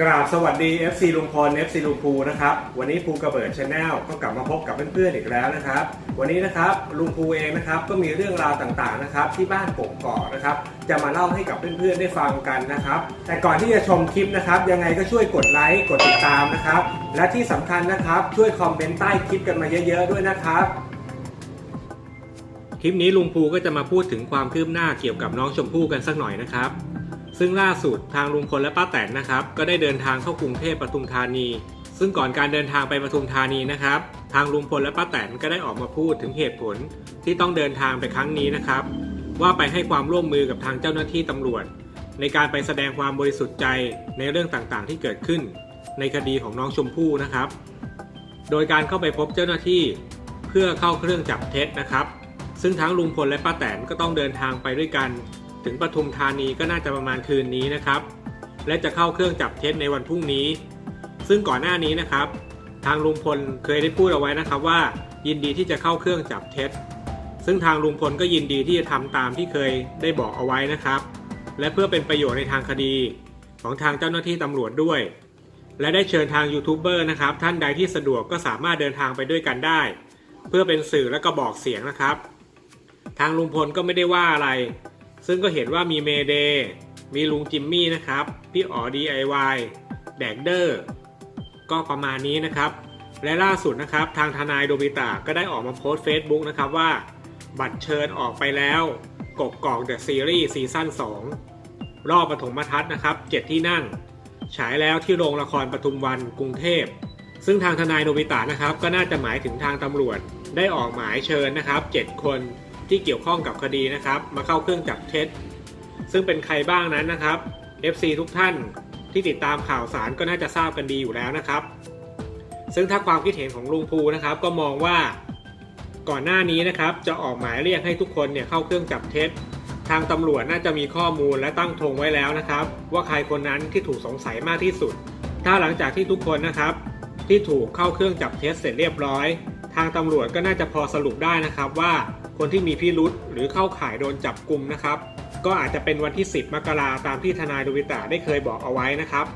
กราบสวัสดี FC ลุงพล FC ลุงภูนะครับ วันนี้ภูกระเบิดชาแนลก็กลับมาพบกับเพื่อนๆอีกแล้วนะครับ วันนี้นะครับลุงภูเองนะครับก็มีเรื่องราวต่างๆนะครับที่บ้านกกอกนะครับจะมาเล่าให้กับเพื่อนๆได้ฟังกันนะครับ แต่ก่อนที่จะชมคลิปนะครับยังไงก็ช่วยกดไลค์กดติดตามนะครับ และที่สำคัญนะครับช่วยคอมเมนต์ใต้คลิปกันมาเยอะๆด้วยนะครับคลิปนี้ลุงภูก็จะมาพูดถึงความคืบหน้าเกี่ยวกับน้องชมพู่กันสักหน่อยนะครับ ซึ่งล่าสุดทางลุงพลและป้าแตนนะครับ ก็ได้เดินทางเข้ากรุงเทพปทุมธานี ซึ่งก่อนการเดินทางไปปทุมธานีนะครับ ทางลุงพลและป้าแตนก็ได้ออกมาพูดถึงเหตุผลที่ต้องเดินทางไปครั้งนี้นะครับ ว่าไปให้ความร่วมมือกับทางเจ้าหน้าที่ตำรวจ ในการไปแสดงความบริสุทธิ์ใจในเรื่องต่างๆ ที่เกิดขึ้น ในคดีของน้องชมพู่นะครับ โดยการเข้าไปพบเจ้าหน้าที่ เพื่อเข้าเครื่องจับเท็จนะครับ ซึ่งทั้งลุงพลและป้าแตนก็ต้องเดินทางไปด้วยกัน ถึงปทุมธานีก็น่าจะประมาณคืนนี้นะครับ และจะเข้าเครื่องจับเท็จในวันพรุ่งนี้ ซึ่งก่อนหน้านี้นะครับ ทางลุงพลเคยได้พูดเอาไว้นะครับว่า ยินดีที่จะเข้าเครื่องจับเท็จ ซึ่งทางลุงพลก็ยินดีที่จะทำตามที่เคยได้บอกเอาไว้นะครับ และเพื่อเป็นประโยชน์ในทางคดีของทางเจ้าหน้าที่ตำรวจด้วย และได้เชิญทางยูทูบเบอร์นะครับ ท่านใดที่สะดวกก็สามารถเดินทางไปด้วยกันได้ เพื่อเป็นสื่อและก็บอกเสียงนะครับ ทางลุงพลก็ไม่ได้ว่าอะไร ซึ่งก็เห็นว่ามีเมเดย์มีลุงจิมมี่นะครับ พี่อ๋อ DIY แดกเดอร์ ก็ประมาณนี้นะครับ และล่าสุดนะครับ ทางทนายโดบิตะก็ได้ออกมาโพสต์ Facebook นะครับว่า บัตรเชิญออกไปแล้วกกกอกเดอะซีรีส์ซีซั่น2 รอบปฐมทัศน์นะครับ 7 ที่นั่ง ฉายแล้วที่โรงละครปทุมวันกรุงเทพ ซึ่งทางทนายโนบิตะนะครับ ก็น่าจะหมายถึงทางตำรวจได้ออกหมายเชิญนะครับ 7 คน ที่เกี่ยวข้องกับคดีนะครับ มาเข้าเครื่องจับเท็จ ซึ่งเป็นใครบ้างนั้นนะครับ FC ทุกท่านที่ติดตามข่าวสารก็น่าจะทราบกันดีอยู่แล้วนะครับ ซึ่งถ้าความคิดเห็นของลุงภูนะครับ ก็มองว่าก่อนหน้านี้นะครับ จะออกหมายเรียกให้ทุกคนเนี่ยเข้าเครื่องจับเท็จ ทางตำรวจน่าจะมีข้อมูลและตั้งธงไว้แล้วนะครับ ว่าใครคนนั้นที่ถูกสงสัยมากที่สุด ถ้าหลังจากที่ทุกคนนะครับ ที่ถูกเข้าเครื่องจับเท็จเสร็จเรียบร้อย ทางตำรวจก็น่าจะพอสรุปได้นะครับว่า คนที่มีพิรุษหรือเข้าข่ายโดนจับกลุ่มนะครับ ก็อาจจะเป็นวันที่ 10 มกราตามที่ทนายดวิตาได้เคยบอกเอาไว้นะครับ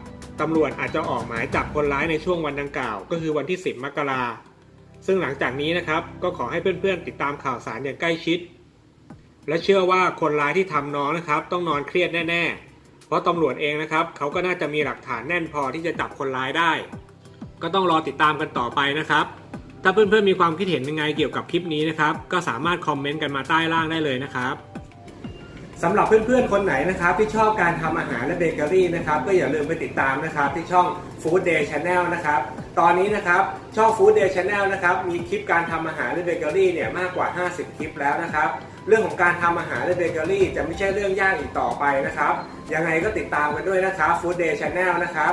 ตำรวจอาจจะออกหมายจับคนร้ายในช่วงวันดังกล่าว ก็คือวันที่ 10 มกราซึ่งหลังจากนี้นะครับก็ขอให้เพื่อนๆ ติดตามข่าวสารอย่างใกล้ชิด และเชื่อว่าคนร้ายที่ทำน้องนะครับ ต้องนอนเครียดแน่ๆ เพราะตำรวจเองนะครับเขาก็น่าจะมีหลักฐานแน่นพอที่จะจับคนร้ายได้ ก็ต้องรอติดตามกันต่อไปนะครับ ถ้าเพื่อนๆมีความคิดเห็นยังไงเกี่ยวกับคลิปนี้นะครับ ก็สามารถคอมเมนต์กันมาใต้ล่างได้เลยนะครับสำหรับเพื่อนๆ คนไหนนะครับที่ชอบการทำอาหารและเบเกอรี่นะครับก็อย่าลืมไปติดตามนะครับที่ช่อง Food Day Channel นะครับตอนนี้นะครับช่อง Food Day Channel นะครับมีคลิปการทำอาหารและเบเกอรี่เนี่ยมากกว่า 50 คลิปแล้วนะครับเรื่องของการทำอาหารและเบเกอรี่จะไม่ใช่เรื่องยากอีกต่อไปนะครับยังไงก็ติดตามกันด้วยนะครับ Food Day Channel นะครับ